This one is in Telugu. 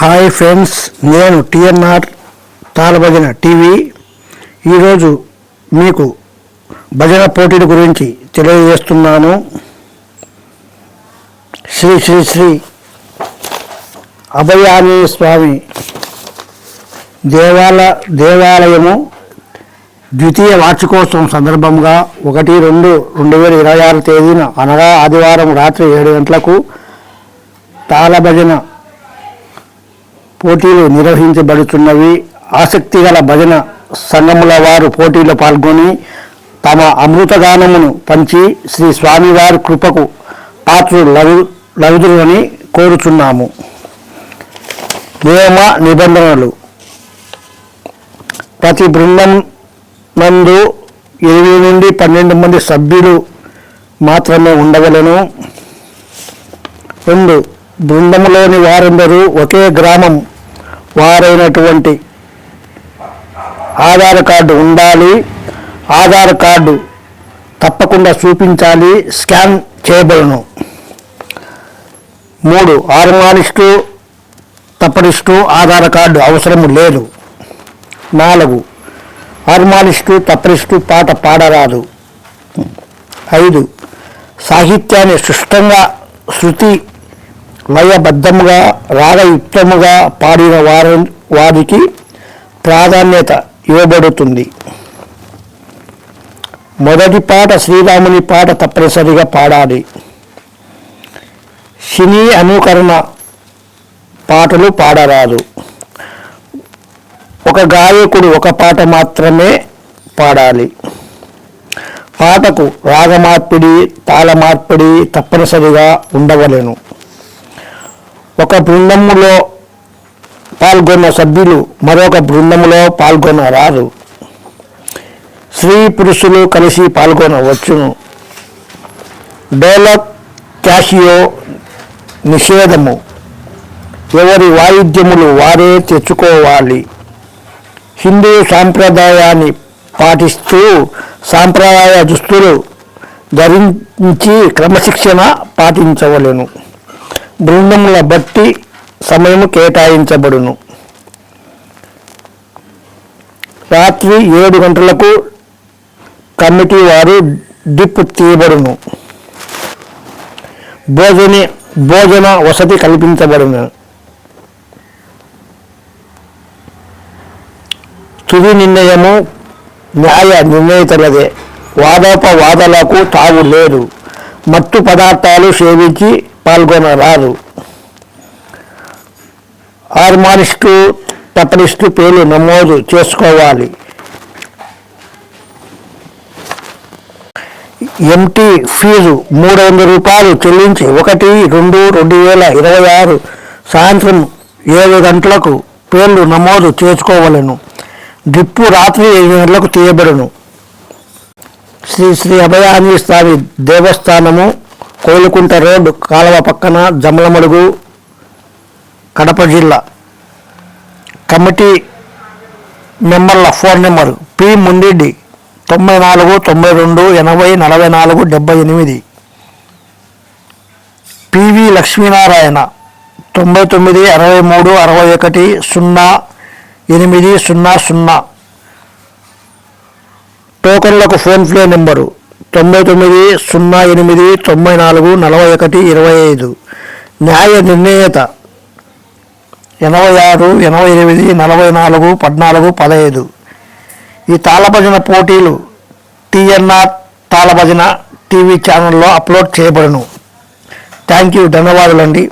హాయ్ ఫ్రెండ్స్ నేను టిఎన్ఆర్ తాలభజన టీవీ. ఈరోజు మీకు భజన పోటీల గురించి తెలియజేస్తున్నాను. శ్రీ శ్రీ శ్రీ అభయాని స్వామి దేవాల దేవాలయము ద్వితీయ వార్షికోత్సవం సందర్భంగా ఒకటి రెండు రెండు వేల ఇరవై ఆరు తేదీన అనగా ఆదివారం రాత్రి ఏడు గంటలకు తాళభజన పోటీలు నిర్వహించబడుతున్నవి. ఆసక్తి గల భజన సంఘముల వారు పోటీలో పాల్గొని తమ అమృతగానమును పంచి శ్రీ స్వామివారి కృపకు పాత్రులు లగు లగుదురని కోరుచున్నాము. నియమ నిబంధనలు ప్రతి బృందం నందు ఎనిమిది నుండి పన్నెండు మంది సభ్యులు మాత్రమే ఉండవలను. రెండు బృందంలోని వారందరూ ఒకే గ్రామం వారైనటువంటి ఆధార్ కార్డు ఉండాలి. ఆధార్ కార్డు తప్పకుండా చూపించాలి స్కాన్ చేయబడును. మూడు ఆర్మాలిస్టు తప్పనిస్టు ఆధార్ కార్డు అవసరం లేదు. నాలుగు. హార్మాలిస్టు తప్పనిస్టు పాట పాడరాదు. ఐదు. సాహిత్యాన్ని సుష్టంగా శృతి లయబద్ధముగా రాగయుక్తముగా పాడిన వారి వారికి ప్రాధాన్యత ఇవ్వబడుతుంది. మొదటి పాట శ్రీరాముని పాట తప్పనిసరిగా పాడాలి. సినీ అనుకరణ పాటలు పాడరాదు. ఒక గాయకుడు ఒక పాట మాత్రమే పాడాలి. పాటకు రాగమార్పిడి తాళమార్పిడి తప్పనిసరిగా ఉండవలేను. ఒక బృందములో పాల్గొన్న సభ్యులు మరొక బృందములో పాల్గొనరారు స్త్రీ పురుషులు కలిసి పాల్గొనవచ్చును. డోలక్ క్యాషియో నిషేధము. ఎవరి వాయిద్యములు వారే తెచ్చుకోవాలి. హిందూ సాంప్రదాయాన్ని పాటిస్తూ సాంప్రదాయ దుస్తులు ధరించి క్రమశిక్షణ పాటించవలెను. బృందముల బట్టి సమయం కేటాయించబడును. రాత్రి ఏడు గంటలకు కమిటీ వారు డిప్ తీయబడును. భోజన భోజన వసతి కల్పించబడును. తుది నిర్ణయము న్యాయ నిర్ణయితలదే. వాదోపవాదాలకు తావు లేదు. మత్తు పదార్థాలు సేవించి పాల్గొనరాదు. హార్మానిస్టు తపనిస్టు పేర్లు నమోదు చేసుకోవాలి. ఎంటీ ఫీజు మూడు వందల రూపాయలు చెల్లించి ఒకటి రెండు రెండు వేల ఇరవై ఆరు సాయంత్రం ఏడు గంటలకు పేర్లు నమోదు చేసుకోవలను. డ్రిప్పు రాత్రి ఏడు గంటలకు తీయబడును. శ్రీ శ్రీ అభయాంజీ స్వామి దేవస్థానము కోలుకుంట రోడ్ కాలువ పక్కన జమలమడుగు కడప జిల్లా. కమిటీ మెంబర్ల ఫోన్ నెంబర్ పి ముండిడ్డి తొంభై నాలుగు తొంభై రెండు ఎనభై నలభై నాలుగు డెబ్బై ఎనిమిది. పివి లక్ష్మీనారాయణ తొంభై తొమ్మిది అరవై మూడు అరవై ఒకటి సున్నా ఎనిమిది సున్నా సున్నా. టోకన్లకు ఫోన్పే నెంబరు తొంభై తొమ్మిది సున్నా ఎనిమిది తొంభై నాలుగు నలభై ఒకటి ఇరవై ఐదు. న్యాయ నిర్ణేయత ఎనభై ఆరు ఎనభై ఎనిమిది నలభై నాలుగు పద్నాలుగు పదహైదు. ఈ తాళభజన పోటీలు టీఎన్ఆర్ తాళభజన టీవీ ఛానల్లో అప్లోడ్ చేయబడును. థ్యాంక్ యూ ధన్యవాదాలండి.